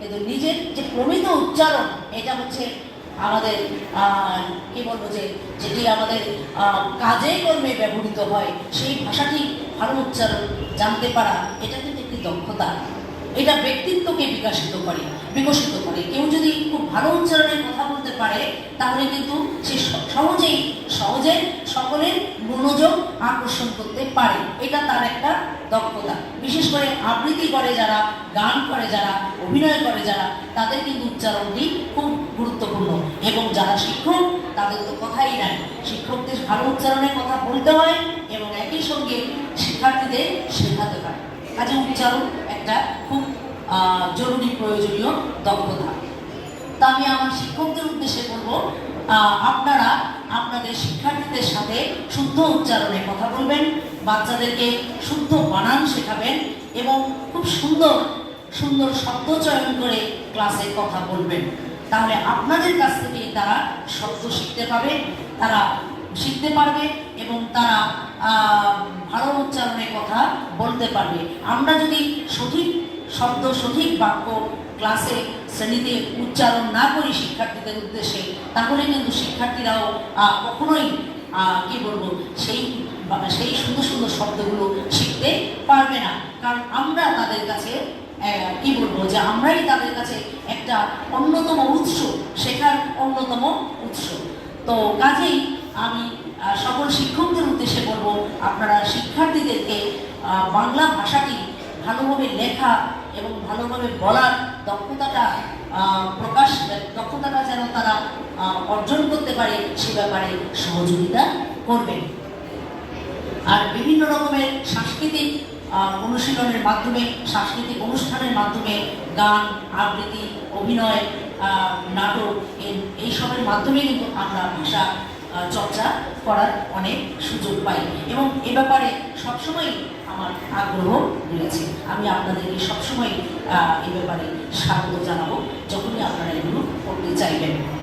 কিন্তু নিজের যে প্রমিত উচ্চারণ, এটা হচ্ছে আমাদের কি বলব যে, যেটি আমাদের কাজে কর্মে ব্যবহৃত হয়, সেই ভাষাটি ভালো উচ্চারণ জানতে পারা, এটা কিন্তু একটি দক্ষতা। এটা ব্যক্তিত্বকে বিকাশিত করে, বিকশিত করে। কেউ যদি খুব ভালো উচ্চারণের কথা বলতে পারে, তাহলে কিন্তু স- সহজেই, সহজে সকলের মনোযোগ আকর্ষণ করতে পারে। এটা তার একটা দক্ষতা। বিশেষ করে আবৃত্তি করে যারা, গান করে যারা, অভিনয় করে যারা, তাদের কিন্তু উচ্চারণটি খুব গুরুত্বপূর্ণ। এবং যারা শিক্ষক, তাদের তো কথাই নাই। শিক্ষকদের ভালো উচ্চারণের কথা বলতে হয় এবং একই সঙ্গে শিক্ষার্থীদের শেখাতে হয়। কাজে উচ্চারণ একটা খুব জরুরি প্রয়োজনীয় দক্ষতা। তা আমি আমার শিক্ষকদের উদ্দেশ্যে বলব আপনারা আপনাদের শিক্ষার্থীদের সাথে শুদ্ধ উচ্চারণে কথা বলবেন, বাচ্চাদেরকে শুদ্ধ বানান শেখাবেন এবং খুব সুন্দর সুন্দর শব্দ চয়ন করে ক্লাসে কথা বলবেন। তাহলে আপনাদের কাছ থেকে তারা শব্দ শিখতে পাবে, তারা শিখতে পারবে এবং তারা ভালো উচ্চারণে কথা বলতে পারবে। আমরা যদি সঠিক শব্দ সঠিক বাক্য ক্লাসে শ্রেণীতে উচ্চারণ না করি শিক্ষার্থীদের উদ্দেশ্যে, তাহলে কিন্তু শিক্ষার্থীরাও কখনোই কি বলব, সেই সেই সুন্দর সুন্দর শব্দগুলো শিখতে পারবে না। কারণ আমরা তাদের কাছে কি বলব, যে আমরাই তাদের কাছে একটা অন্যতম উৎস, শেখার অন্যতম উৎস। তো কাজেই আমি সকল শিক্ষকদের উদ্দেশ্যে বলব, আপনারা শিক্ষার্থীদেরকে বাংলা ভাষাটি ভালোভাবে লেখা এবং ভালোভাবে বলার দক্ষতাটা প্রকাশ, দক্ষতাটা যেন তারা অর্জন করতে পারে, সে ব্যাপারে সহযোগিতা করবেন। আর বিভিন্ন রকমের সাংস্কৃতিক অনুশীলনের মাধ্যমে, সাংস্কৃতিক অনুষ্ঠানের মাধ্যমে গান, আবৃত্তি, অভিনয় নাটক, এই- এইসবের মাধ্যমে কিন্তু আমরা ভাষা চর্চা করার অনেক সুযোগ পাই। এবং এ ব্যাপারে সবসময় আমার আগ্রহ রয়েছে। আমি আপনাদেরকে সবসময় এ ব্যাপারে স্বাগত জানাব, যখনই আপনারা এগুলো করতে চাইবেন।